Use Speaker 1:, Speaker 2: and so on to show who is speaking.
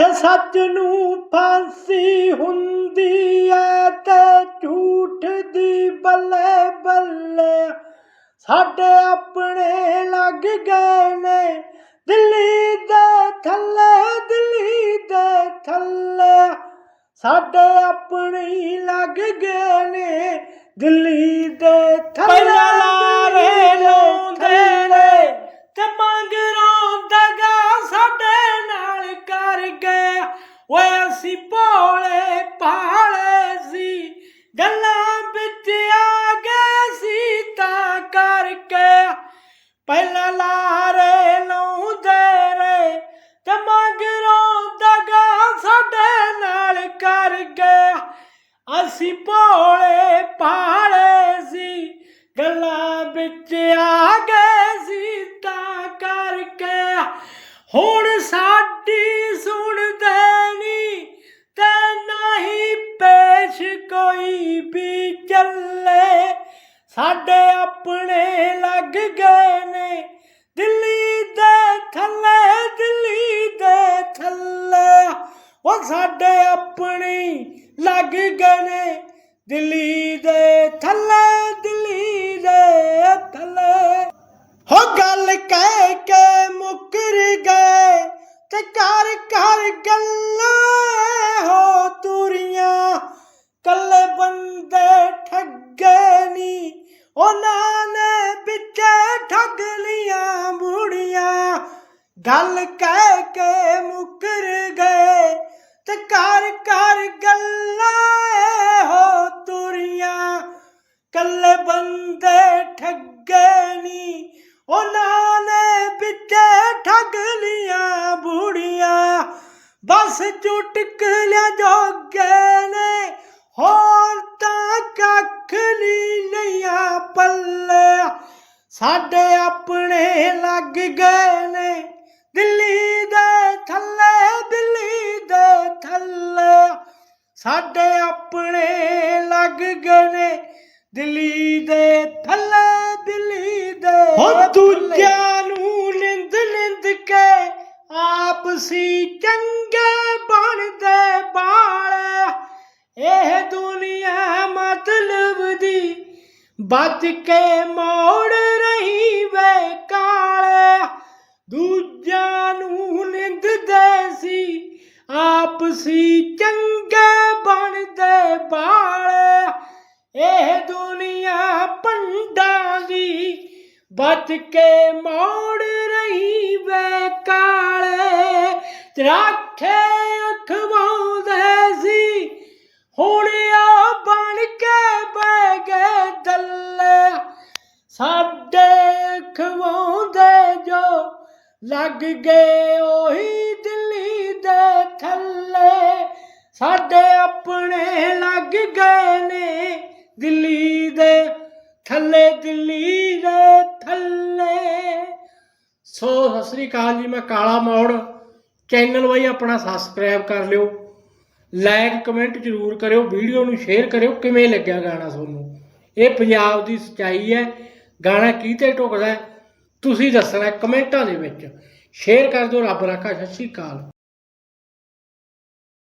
Speaker 1: ਜਿੱਥੇ ਸੱਚ ਨੂੰ ਫਾਂਸੀ ਹੁੰਦੀ ਐ ਤੇ ਝੂਠ ਦੀ ਬੱਲੇ ਬੱਲੇ। ਸਾਡੇ ਆਪਣੇ ਲੱਗ ਗਏ ਨੇ, ਦਿੱਲੀ ਦੇ ਥੱਲੇ, ਦਿੱਲੀ ਦੇ ਥੱਲੇ। ਸਾਡੇ ਆਪਣੇ ਲੱਗ ਗਏ ਨੇ, ਦਿੱਲੀ ਦੇ ਥੱਲੇ।
Speaker 2: ਓਏ ਭੋਲੇ ਭਾਲੇ ਸੀ, ਗੱਲਾਂ ਵਿੱਚ ਆ ਗਏ ਸੀ ਤਾਂ ਕਰਕੇ। ਪਹਿਲਾਂ ਲਾਰੇ ਲਾਉਂਦੇ ਨੇ ਤੇ ਮੰਗਰੋਂ ਦਗਾ ਸਾਡੇ ਨਾਲ ਕਰ ਗਿਆ। ਅਸੀਂ ਭੋਲੇ ਭਾਲੇ ਸੀ, ਗੱਲਾਂ ਵਿੱਚ ਆ ਗਏ ਸੀ ਤਾਂ ਕਰਕੇ। ਹੁਣ ਸਾਡੀ ਕੋਈ ਚੱਲੇ, ਸਾਡੇ ਆਪਣੇ ਲੱਗ ਗਏ ਨੇ। ਦਿੱਲੀ ਦੇ ਥੱਲੇ, ਦਿੱਲੀ ਦੇ ਥੱਲੇ। ਉਹ ਸਾਡੇ ਆਪਣੀ ਲੱਗ ਗਏ ਨੇ। ਦਿੱਲੀ ਦੇ ਥੱਲੇ, ਦਿੱਲੀ ਦੇ ਥੱਲੇ।
Speaker 1: ਗੱਲ ਕਹਿ ਕੇ ਮੁੱਕਰ ਗਏ ਤੇ ਕਰ ਕਰ ਗੱਲਾਂ ਹੋ ਤੁਰੀਆਂ। ਕੱਲੇ ਬੰਦੇ ਠੱਗੇ ਨਹੀਂ ਉਹਨਾਂ ਨੇ ਵਿੱਚੇ ਠੱਗ ਲੀਆਂ ਬੁੜੀਆਂ। ਬਸ ਚੁਟਕਲਿਆਂ ਜੋਗੇ ਨੇ, ਹੋਰ ਤਾਂ ਕੱਖ ਨੀ ਲਈਆਂ ਪੱਲੇ। ਸਾਡੇ ਆਪਣੇ ਲੱਗ ਗਏ ਨੇ। ਦਿੱਲੀ ਦੇ ਥੱਲੇ ਦਿੱਲੀ ਦੇ ਥੱਲੇ। ਸਾਡੇ ਆਪਣੇ ਲੱਗ ਗਏ ਨੇ। ਦਿੱਲੀ ਦੇ ਥੱਲੇ ਦਿੱਲੀ ਦੇ ਹੋ ਦੂਜਿਆਂ ਨੂੰ ਨਿੰਦ ਨਿੰਦ ਕੇ ਆਪ ਸੀ ਚੰਗੇ ਬਣਦੇ ਬਾਲ। ਇਹ ਦੁਨੀਆ ਮਤਲਬ ਦੀ ਬਚ ਕੇ ਮੋੜ ਰਹੀ ਵੇ ਕਾਲ। ਦੂਜਿਆਂ ਨੂੰ ਨਿੰਦਦੇ ਸੀ ਆਪ ਸੀ ਚੰਗੇ ਬਣਦੇ ਬਾਲ। ਇਹ ਦੁਨੀਆ ਪੰਡਾਂ ਦੀ ਬਚ ਕੇ ਮੋੜ ਰਹੀ ਵੇ ਕਾਲੇ। ਰਾਖੇ ਲੱਗ ਗਏ ਉਹੀ ਦਿੱਲੀ ਦੇ ਥੱਲੇ। ਸਾਡੇ ਆਪਣੇ ਲੱਗ ਗਏ ਨੇ ਦਿੱਲੀ ਦੇ ਥੱਲੇ, ਦਿੱਲੀ ਦੇ ਥੱਲੇ। ਸੋ ਸਤਿ ਸ੍ਰੀ ਅਕਾਲ ਜੀ, ਮੈਂ ਕਾਲਾ ਮੋੜ। ਚੈਨਲ ਬਾਈ ਆਪਣਾ ਸਬਸਕ੍ਰਾਈਬ ਕਰ ਲਿਓ। ਲਾਈਕ ਕਮੈਂਟ ਜ਼ਰੂਰ ਕਰਿਓ। ਵੀਡੀਓ ਨੂੰ ਸ਼ੇਅਰ ਕਰਿਓ। ਕਿਵੇਂ ਲੱਗਿਆ ਗਾਣਾ ਤੁਹਾਨੂੰ? ਇਹ ਪੰਜਾਬ ਦੀ ਸਚਾਈ ਹੈ। ਗਾਣਾ ਕਿਤੇ ਢੁਕਦਾ ਹੈ? ਤੁਸੀਂ ਦੱਸਣਾ ਕਮੈਂਟਾਂ ਦੇ ਵਿੱਚ। ਸ਼ੇਅਰ ਕਰ ਦਿਓ ਰੱਬ ਰਾਖਾ ਸਤਿ ਸ੍ਰੀ ਅਕਾਲ।